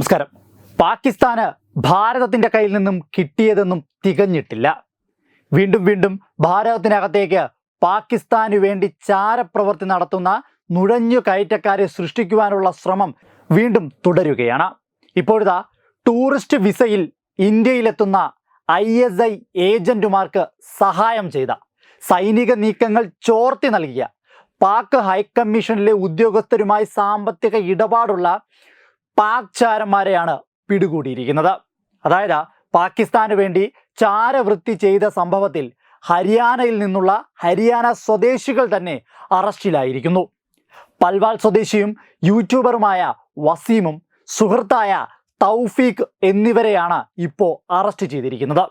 നമസ്കാരം. പാകിസ്ഥാന് ഭാരതത്തിന്റെ കയ്യിൽ നിന്നും കിട്ടിയതെന്നും തികഞ്ഞിട്ടില്ല. വീണ്ടും വീണ്ടും ഭാരതത്തിനകത്തേക്ക് പാകിസ്ഥാന് വേണ്ടി ചാരപ്രവൃത്തി നടത്തുന്ന നുഴഞ്ഞു കയറ്റക്കാരെ സൃഷ്ടിക്കുവാനുള്ള ശ്രമം വീണ്ടും തുടരുകയാണ്. ഇപ്പോഴിതാ ടൂറിസ്റ്റ് വിസയിൽ ഇന്ത്യയിലെത്തുന്ന ഐ എസ് ഐ ഏജന്റുമാർക്ക് സഹായം ചെയ്ത സൈനിക നീക്കങ്ങൾ ചോർത്തി നൽകിയ പാക് ഹൈക്കമ്മീഷനിലെ ഉദ്യോഗസ്ഥരുമായി സാമ്പത്തിക ഇടപാടുള്ള പാക് ചാരന്മാരെയാണ് പിടികൂടിയിരിക്കുന്നത്. അതായത് പാകിസ്ഥാന് വേണ്ടി ചാരവൃത്തി ചെയ്ത സംഭവത്തിൽ ഹരിയാനയിൽ നിന്നുള്ള ഹരിയാന സ്വദേശികൾ തന്നെ അറസ്റ്റിലായിരിക്കുന്നു. പൽവാൾ സ്വദേശിയും യൂട്യൂബറുമായ വസീമും സുഹൃത്തായ തൗഫീഖ് എന്നിവരെയാണ് ഇപ്പോൾ അറസ്റ്റ് ചെയ്തിരിക്കുന്നത്.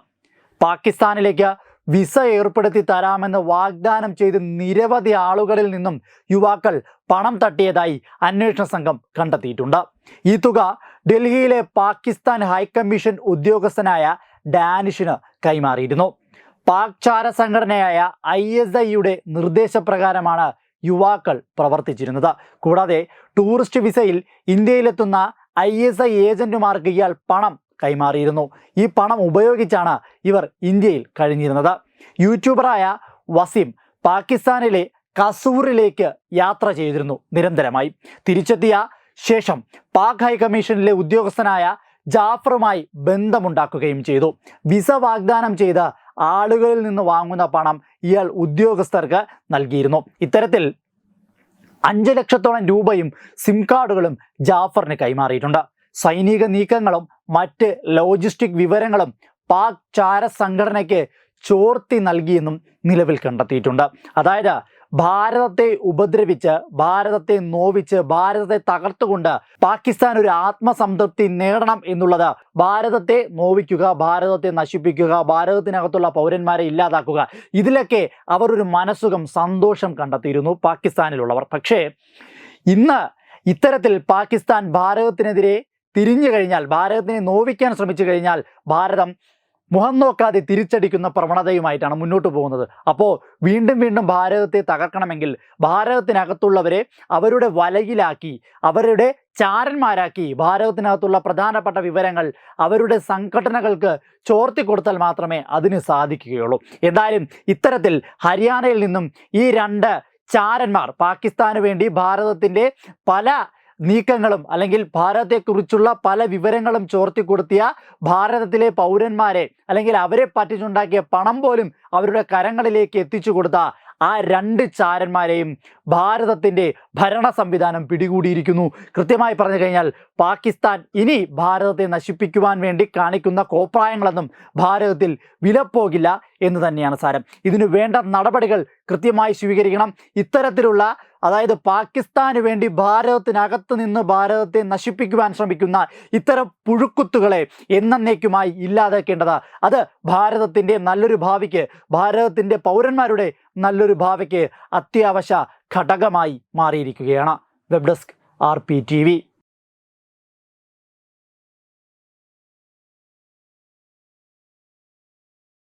പാകിസ്ഥാനിലേക്ക് വിസ ഏർപ്പെടുത്തി തരാമെന്ന് വാഗ്ദാനം ചെയ്ത് നിരവധി ആളുകളിൽ നിന്നും യുവാക്കൾ പണം തട്ടിയതായി അന്വേഷണ സംഘം കണ്ടെത്തിയിട്ടുണ്ട്. ഈ തുക ഡൽഹിയിലെ പാകിസ്ഥാൻ ഹൈക്കമ്മീഷൻ ഉദ്യോഗസ്ഥനായ ഡാനിഷിന് കൈമാറിയിരുന്നു. പാക് ചാര സംഘടനയായ ഐ എസ് ഐയുടെ നിർദ്ദേശപ്രകാരമാണ് യുവാക്കൾ പ്രവർത്തിച്ചിരുന്നത്. കൂടാതെ ടൂറിസ്റ്റ് വിസയിൽ ഇന്ത്യയിലെത്തുന്ന ഐ എസ് ഐ ഏജന്റുമാർക്ക് ഇയാൾ പണം കൈമാറിയിരുന്നു. ഈ പണം ഉപയോഗിച്ചാണ് ഇവർ ഇന്ത്യയിൽ കഴിഞ്ഞിരുന്നത്. യൂട്യൂബറായ വസീം പാകിസ്ഥാനിലെ കസൂറിലേക്ക് യാത്ര ചെയ്തിരുന്നു നിരന്തരമായി. തിരിച്ചെത്തിയ ശേഷം പാക് ഹൈക്കമ്മീഷനിലെ ഉദ്യോഗസ്ഥനായ ജാഫറുമായി ബന്ധമുണ്ടാക്കുകയും ചെയ്തു. വിസ വാഗ്ദാനം ചെയ്ത് ആളുകളിൽ നിന്ന് വാങ്ങുന്ന പണം ഇയാൾ ഉദ്യോഗസ്ഥർക്ക് നൽകിയിരുന്നു. ഇത്തരത്തിൽ അഞ്ച് ലക്ഷത്തോളം രൂപയും സിം കാർഡുകളും ജാഫറിന് കൈമാറിയിട്ടുണ്ട്. സൈനിക നീക്കങ്ങളും മറ്റ് ലോജിസ്റ്റിക് വിവരങ്ങളും പാക് ചാര സംഘടനയ്ക്ക് ചോർത്തി നൽകിയെന്നും നിലവിൽ കണ്ടെത്തിയിട്ടുണ്ട്. അതായത് ഭാരതത്തെ ഉപദ്രവിച്ച് ഭാരതത്തെ നോവിച്ച് ഭാരതത്തെ തകർത്തുകൊണ്ട് പാകിസ്ഥാൻ ഒരു ആത്മസംതൃപ്തി നേടണം എന്നുള്ളത് ഭാരതത്തെ നോവിക്കുക ഭാരതത്തെ നശിപ്പിക്കുക ഭാരതത്തിനകത്തുള്ള പൗരന്മാരെ ഇല്ലാതാക്കുക ഇതിലൊക്കെ അവർ ഒരു മനസ്സുഖം സന്തോഷം കണ്ടെത്തിയിരുന്നു പാകിസ്ഥാനിലുള്ളവർ. പക്ഷേ ഇന്ന് ഇത്തരത്തിൽ പാകിസ്ഥാൻ ഭാരതത്തിനെതിരെ തിരിഞ്ഞു കഴിഞ്ഞാൽ ഭാരതത്തിനെ നോവിക്കാൻ ശ്രമിച്ചു കഴിഞ്ഞാൽ ഭാരതം മുഖം നോക്കാതെ തിരിച്ചടിക്കുന്ന പ്രവണതയുമായിട്ടാണ് മുന്നോട്ട് പോകുന്നത്. അപ്പോൾ വീണ്ടും വീണ്ടും ഭാരതത്തെ തകർക്കണമെങ്കിൽ ഭാരതത്തിനകത്തുള്ളവരെ അവരുടെ വലയിലാക്കി അവരുടെ ചാരന്മാരാക്കി ഭാരതത്തിനകത്തുള്ള പ്രധാനപ്പെട്ട വിവരങ്ങൾ അവരുടെ സംഘടനകൾക്ക് ചോർത്തി കൊടുത്താൽ മാത്രമേ അതിന് സാധിക്കുകയുള്ളൂ. എന്തായാലും ഇത്തരത്തിൽ ഹരിയാനയിൽ നിന്നും ഈ രണ്ട് ചാരന്മാർ പാകിസ്ഥാന് വേണ്ടി ഭാരതത്തിന്റെ പല നീക്കങ്ങളും അല്ലെങ്കിൽ ഭാരതത്തെക്കുറിച്ചുള്ള പല വിവരങ്ങളും ചോർത്തി കൊടുത്തിയ ഭാരതത്തിലെ പൗരന്മാരെ അല്ലെങ്കിൽ അവരെ പറ്റിച്ചുണ്ടാക്കിയ പണം പോലും അവരുടെ കരങ്ങളിലേക്ക് എത്തിച്ചു കൊടുത്ത ആ രണ്ട് ചാരന്മാരെയും ഭാരതത്തിന്റെ ഭരണ സംവിധാനം പിടികൂടിയിരിക്കുന്നു. കൃത്യമായി പറഞ്ഞു കഴിഞ്ഞാൽ പാകിസ്ഥാൻ ഇനി ഭാരതത്തെ നശിപ്പിക്കുവാൻ വേണ്ടി കാണിക്കുന്ന കോപ്രായങ്ങളൊന്നും ഭാരതത്തിൽ വിലപ്പോകില്ല എന്ന് തന്നെയാണ് സാരം. ഇതിനു വേണ്ട നടപടികൾ കൃത്യമായി സ്വീകരിക്കണം. ഇത്തരത്തിലുള്ള അതായത് പാകിസ്ഥാന് വേണ്ടി ഭാരതത്തിനകത്ത് നിന്ന് ഭാരതത്തെ നശിപ്പിക്കുവാൻ ശ്രമിക്കുന്ന ഇത്തരം പുഴുക്കുത്തുകളെ എന്നേക്കുമായി ഇല്ലാതാക്കേണ്ടത് അത് ഭാരതത്തിന്റെ നല്ലൊരു ഭാവിക്ക് ഭാരതത്തിന്റെ പൗരന്മാരുടെ നല്ലൊരു ഭാവിക്ക് അത്യാവശ്യ ഘടകമായി മാറിയിരിക്കുകയാണ്. Web desk R P T V.